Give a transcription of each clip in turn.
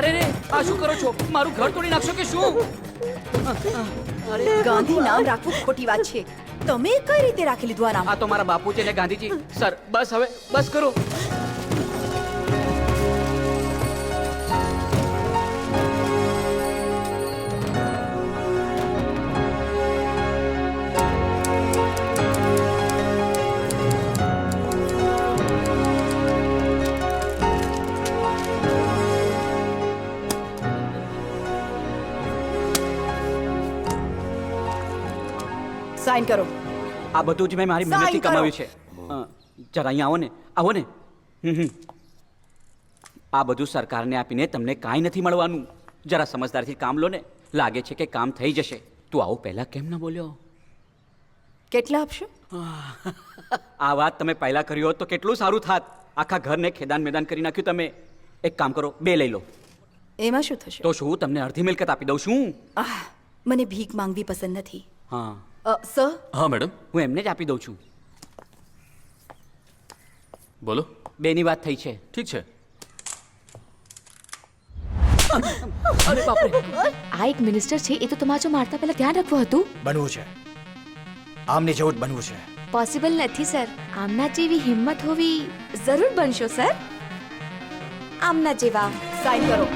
અરે રે આ શું કરો છો? મારું ઘર તોડી નાખશો કે શું? અરે ગાંધી નામ રાખવું ખોટી વાત છે. તમે કઈ રીતે રાખી લીધું આ નામ આ તો મારા બાપુ છે ને ગાંધીજી. સર બસ હવે બસ કરો. સાઇન કરો. આ બધું જ મેં મારી સાઈન મહેનતથી કમાવ્યું છે. જરા અહીંયા આવો ને. આવો ને. આ બધું સરકારને આપીને તમને કાંઈ નથી મળવાનું. જરા સમજદારથી કામ લો ને. લાગે છે કે કામ થઈ જશે. તું આવું પહેલા કેમ ન બોલ્યો? કેટલા આપશો? આ વાત તમે પહેલા કરી હોત તો કેટલું સારું થાત. આખા ઘરને ખેદાન મેદાન કરી નાખ્યું તમે. એક કામ કરો બે લઈ લો. એમાં શું થશે? તો શું તમને અડધી મિલકત આપી દઉં છું? મને ભીખ માંગવી પસંદ નથી. હા. સર? હા મેડમ. હું એમને જ આપી દઉં છું. બોલો. બેની વાત થઈ છે. ઠીક છે. અરે બાપરે. આ એક મિનિસ્ટર છે એ તો તમારો મારતા પહેલા ધ્યાન રાખવું હતું. બનવું છે. આમને જેવું જ બનવું છે. પોસિબલ નથી સર. આમના જેવી હિંમત હોવી જરૂર બનશો સર. આમના જેવા. સાઈન કરો.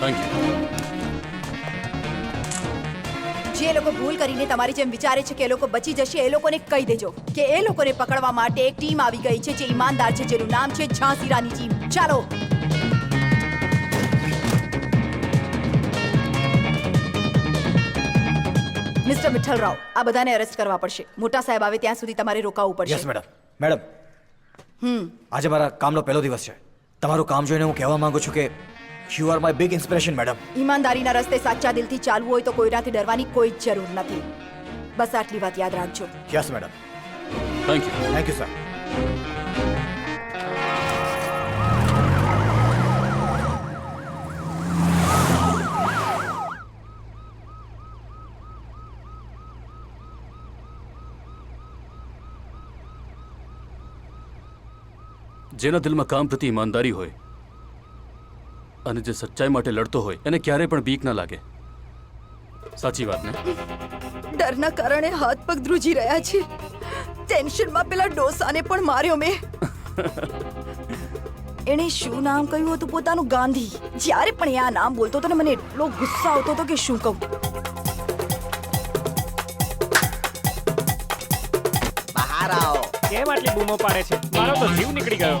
થેન્ક યુ જે લોકો ભૂલ કરીને તમારી જેમ વિચારે છે કે એ લોકો બચી જશે એ લોકોને કહી દેજો કે એ લોકોને પકડવા માટે એક ટીમ આવી ગઈ છે જે ઈમાનદાર છે જેનું નામ છે ઝાંસી રાની ટીમ. ચાલો. મિસ્ટર મિઠ્ઠલ રાવ આ બધાને અરેસ્ટ કરવા પડશે. મોટા સાહેબ આવે ત્યાં સુધી તમારે રોકાવું પડશે. Yes madam madam hmm. આજે મારા કામનો પહેલો દિવસ છે. તમારું કામ જોઈને હું કહેવા માંગુ છું કે you are my big inspiration madam ઈમાનદારીના રસ્તે સાચા દિલથી ચાલવું હોય તો કોઈનાથી ડરવાની કોઈ જ જરૂર નથી. બસ આટલી વાત યાદ રાખજો. Yes madam thank you thank you sir જેના દિલમાં કામ પ્રતિ ઈમાનદારી હોય અને જે સચ્ચાઈ માટે લડતો હોય એને ક્યારે પણ બીક ના લાગે. સાચી વાત ને? ડરના કારણે હાથ પગ ધ્રુજી રહ્યા છે. ટેન્શનમાં પેલા ડોસાને પણ માર્યો મેં. એણે શું નામ કહ્યું હતું પોતાનું? ગાંધી. જ્યારે પણ એ આ નામ બોલતો હતો ને મને એટલો ગુસ્સો આવતો હતો કે શું કહું? બહાર આવો. કેમ આટલી બૂમો પાડે છે? મારો તો જીવ નીકળી ગયો.